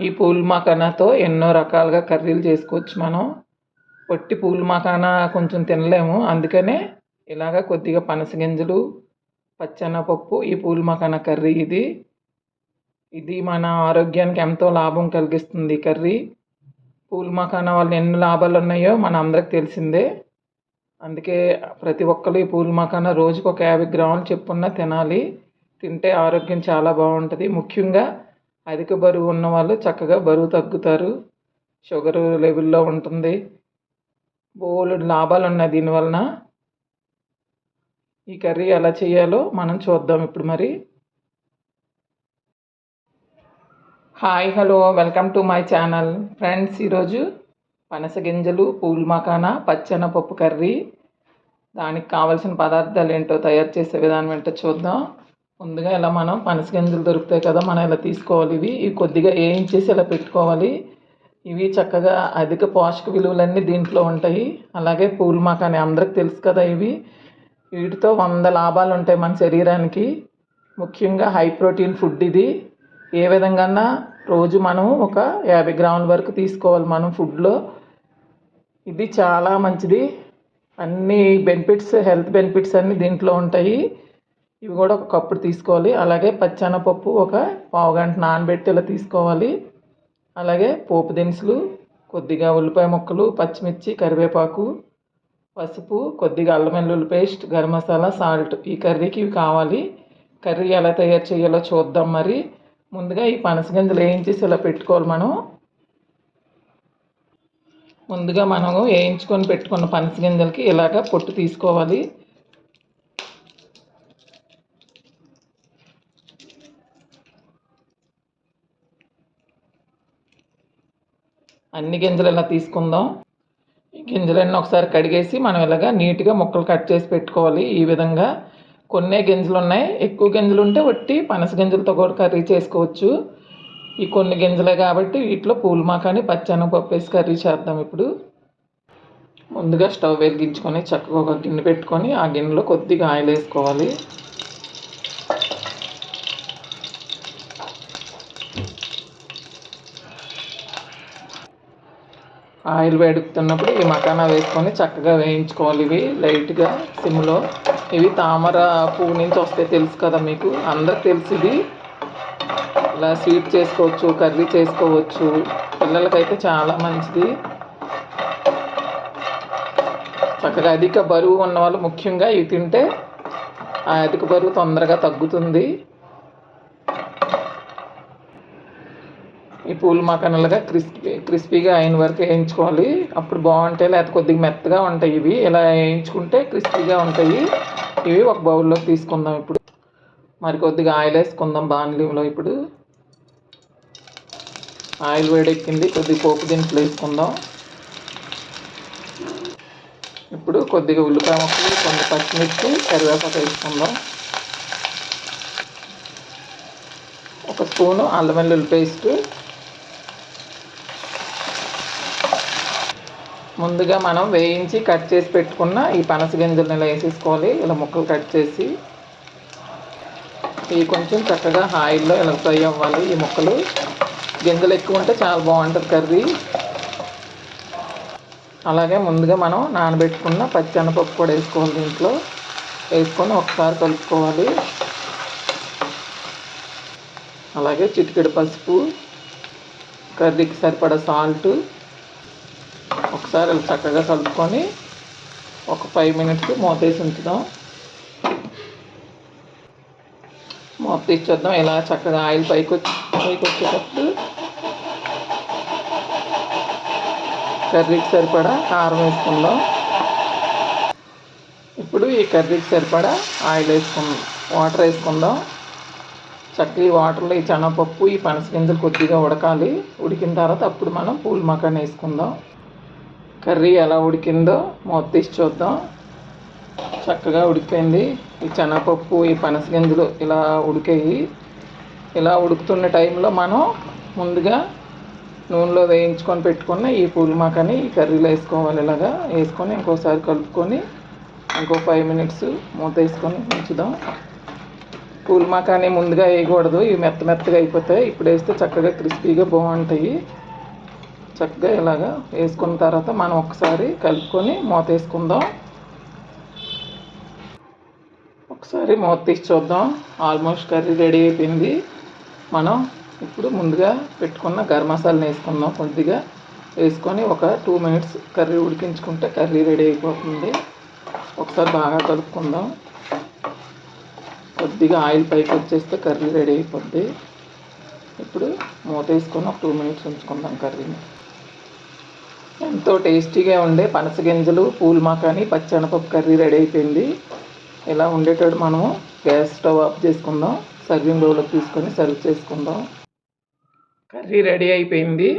ఈ పూల్ మకానాతో ఎన్నో రకాలుగా కర్రీలు చేసుకోవచ్చు మనం. పొట్టి పూల్ మకానా కొంచెం తినలేము. అందుకనే ఇలాగ కొద్దిగా పనస గింజలు పచ్చెనపప్పు ఈ పూల్ మకానా కర్రీ ఇది. ఇది మన ఆరోగ్యానికి ఎంతో లాభం కలిగిస్తుంది ఈ కర్రీ. పూల్ మకానా వల్ల ఎన్ని లాభాలు ఉన్నాయో మన అందరికి తెలిసిందే. అందుకే ప్రతి ఒక్కరు ఈ పూల్ మకానా రోజుకు ఒక యాభై గ్రాములు చెప్పున్న తినాలి. తింటే ఆరోగ్యం చాలా బాగుంటుంది. ముఖ్యంగా అధిక బరువు ఉన్న వాళ్ళు చక్కగా బరువు తగ్గుతారు. షుగర్ లెవెల్లో ఉంటుంది. బోలెడు లాభాలు ఉన్నాయి దీనివలన ఈ కర్రీ ఎలా చేయాలో మనం చూద్దాం ఇప్పుడు మరి. Hi hello welcome to my channel. Friends ఈరోజు పనస గింజలు పూల్ మకానా పచ్చెనపప్పు కర్రీ. దానికి కావాల్సిన పదార్థాలు ఏంటో తయారు చేసే విధానం ఏంటో చూద్దాం. ముందుగా ఇలా మనం పనస గింజలు దొరుకుతాయి కదా మనం ఇలా తీసుకోవాలి? ఇవి ఇవి కొద్దిగా వేయించేసి ఇలా పెట్టుకోవాలి? ఇవి చక్కగా అధిక పోషక విలువలన్నీ దీంట్లో ఉంటాయి. అలాగే పూలు మాకాని అందరికి తెలుసు కదా ఇవి. వీటితో వంద లాభాలు ఉంటాయి మన శరీరానికి. ముఖ్యంగా హై ప్రోటీన్ ఫుడ్ ఇది. ఏ విధంగా రోజు మనం ఒక యాభై గ్రాముల వరకు తీసుకోవాలి మనం ఫుడ్లో. ఇది చాలా మంచిది. అన్ని బెనిఫిట్స్ హెల్త్ బెనిఫిట్స్ అన్నీ దీంట్లో ఉంటాయి. ఇవి కూడా ఒక కప్పుడు తీసుకోవాలి. అలాగే పచ్చెనపప్పు ఒక పావు గంట నానబెట్టి ఇలా తీసుకోవాలి. అలాగే పోపు దినుసులు కొద్దిగా ఉల్లిపాయ ముక్కలు పచ్చిమిర్చి కరివేపాకు పసుపు కొద్దిగా అల్లం వెల్లుల్లి పేస్ట్ గరం మసాలా సాల్ట్ ఈ కర్రీకి ఇవి కావాలి. కర్రీ ఎలా తయారు చేయాలో చూద్దాం మరి. ముందుగా ఈ పనసగింజలు వేయించేసి ఇలా పెట్టుకోవాలి మనం. ముందుగా మనము వేయించుకొని పెట్టుకున్న పనసగింజలకి ఇలాగ పొట్టు తీసుకోవాలి. అన్ని గింజలు ఇలా తీసుకుందాం. ఈ గింజలన్నీ ఒకసారి కడిగేసి మనం ఇలాగా నీట్గా ముక్కలు కట్ చేసి పెట్టుకోవాలి ఈ విధంగా. కొన్నే గింజలు ఉన్నాయి ఎక్కువ గింజలు ఉంటే వట్టి పనస గింజలతో కూడా కర్రీ చేసుకోవచ్చు. ఈ కొన్ని గింజలే కాబట్టి వీటిలో పూలు మాకాని పచ్చెనగపప్పు వేసి కర్రీ చేద్దాం ఇప్పుడు. ముందుగా స్టవ్ వెలిగించుకొని చక్కగా ఒక గిన్నె పెట్టుకొని ఆ గిన్నెలో కొద్దిగా ఆయిల్ వేసుకోవాలి. ఆయిల్ వేడుకుతున్నప్పుడు ఈ మకానా వేసుకొని చక్కగా వేయించుకోవాలి. ఇవి లైట్గా సిమ్లో. ఇవి తామర పువ్వు నుంచి వస్తే తెలుసు కదా మీకు. అందరికి తెలుసు ఇది. ఇలా స్వీట్ చేసుకోవచ్చు కర్రీ చేసుకోవచ్చు. పిల్లలకైతే చాలా మంచిది. చక్కగా అధిక బరువు ఉన్న వాళ్ళు ముఖ్యంగా ఇవి తింటే ఆ అధిక బరువు తొందరగా తగ్గుతుంది. ఈ పూలు మకానలుగా క్రిస్పీ క్రిస్పీగా అయిన వరకు వేయించుకోవాలి. అప్పుడు బాగుంటాయి లేకపోతే కొద్దిగా మెత్తగా ఉంటాయి ఇవి. ఇలా వేయించుకుంటే క్రిస్పీగా ఉంటాయి. ఇవి ఒక బౌల్లోకి తీసుకుందాం ఇప్పుడు. మరి కొద్దిగా ఆయిల్ వేసుకుందాం బాణలీలో ఇప్పుడు. ఆయిల్ వేడెక్కింది కొద్దిగా పోపు దింట్లో వేసుకుందాం. ఇప్పుడు కొద్దిగా ఉల్లిపాయ ముక్కలు కొన్ని పచ్చిమిర్చి కరివేపాకు వేసుకుందాం. ఒక స్పూను అల్లం వెల్లుల్లి పేస్ట్ ముందుగా మనం వేయించి కట్ చేసి పెట్టుకున్న ఈ పనస గింజలను ఇలా వేసేసుకోవాలి. ఇలా ముక్కలు కట్ చేసి ఇవి కొంచెం చక్కగా ఆయిల్లో ఇలా ఫ్రై అవ్వాలి ఈ ముక్కలు. గింజలు ఎక్కువ ఉంటే చాలా బాగుంటుంది కర్రీ. అలాగే ముందుగా మనం నానబెట్టుకున్న పచ్చెనపప్పు కూడా వేసుకోవాలి దీంట్లో. వేసుకొని ఒకసారి కలుపుకోవాలి. అలాగే చిటికెడు పసుపు కర్రీకి సరిపడా సాల్టు ఒకసారి చక్కగా కలుపుకొని ఒక ఫైవ్ మినిట్స్ మూతేసి ఉంచుదాం. మూత తీసేద్దాం. ఇలా చక్కగా ఆయిల్ పైకి వచ్చి పైకి వచ్చేటప్పుడు కర్రీకి సరిపడా కారం వేసుకుందాం. ఇప్పుడు ఈ కర్రీకి సరిపడా ఆయిల్ వేసుకుందాం. వాటర్ వేసుకుందాం. చక్కగా ఈ వాటర్లో ఈ శనగపప్పు ఈ పనస గింజలు కొద్దిగా ఉడకాలి. ఉడికిన తర్వాత అప్పుడు మనం పూల్ మకాన్ వేసుకుందాం. కర్రీ ఎలా ఉడికిందో మూత తీసి చూద్దాం. చక్కగా ఉడికిపోయింది. ఈ శనగపప్పు ఈ పనస గింజలు ఇలా ఉడికాయి. ఇలా ఉడుకుతున్న టైంలో మనం ముందుగా నూనెలో వేయించుకొని పెట్టుకున్న ఈ పూల్ ఈ కర్రీలో వేసుకోవాలి. ఇలాగా వేసుకొని ఇంకోసారి కలుపుకొని ఇంకో ఫైవ్ మినిట్స్ మూత వేసుకొని ఉంచుదాం. పూల్ ముందుగా వేయకూడదు. ఇవి మెత్త మెత్తగా అయిపోతాయి. ఇప్పుడు వేస్తే చక్కగా క్రిస్పీగా బాగుంటాయి. చక్కగా ఇలాగా వేసుకున్న తర్వాత మనం ఒకసారి కలుపుకొని మూత వేసుకుందాం. ఒకసారి మూత తీసి చూద్దాం. ఆల్మోస్ట్ కర్రీ రెడీ అయిపోయింది. మనం ఇప్పుడు ముందుగా పెట్టుకున్న గరం మసాలాని వేసుకుందాం. కొద్దిగా వేసుకొని ఒక టూ మినిట్స్ కర్రీ ఉడికించుకుంటే కర్రీ రెడీ అయిపోతుంది. ఒకసారి బాగా కలుపుకుందాం. కొద్దిగా ఆయిల్ పైకి వచ్చేస్తే కర్రీ రెడీ అయిపోద్ది. ఇప్పుడు మూత వేసుకొని ఒక టూ మినిట్స్ ఉంచుకుందాం కర్రీని. ఎంతో టేస్టీగా ఉండే పనసగింజలు పూల్ మాకాని పచ్చనపప్పు కర్రీ రెడీ అయిపోయింది. ఇలా ఉండేటట్టు మనము గ్యాస్ స్టవ్ ఆఫ్ చేసుకుందాం. సర్వింగ్ బౌల్లోకి తీసుకొని సర్వ్ చేసుకుందాం. కర్రీ రెడీ అయిపోయింది.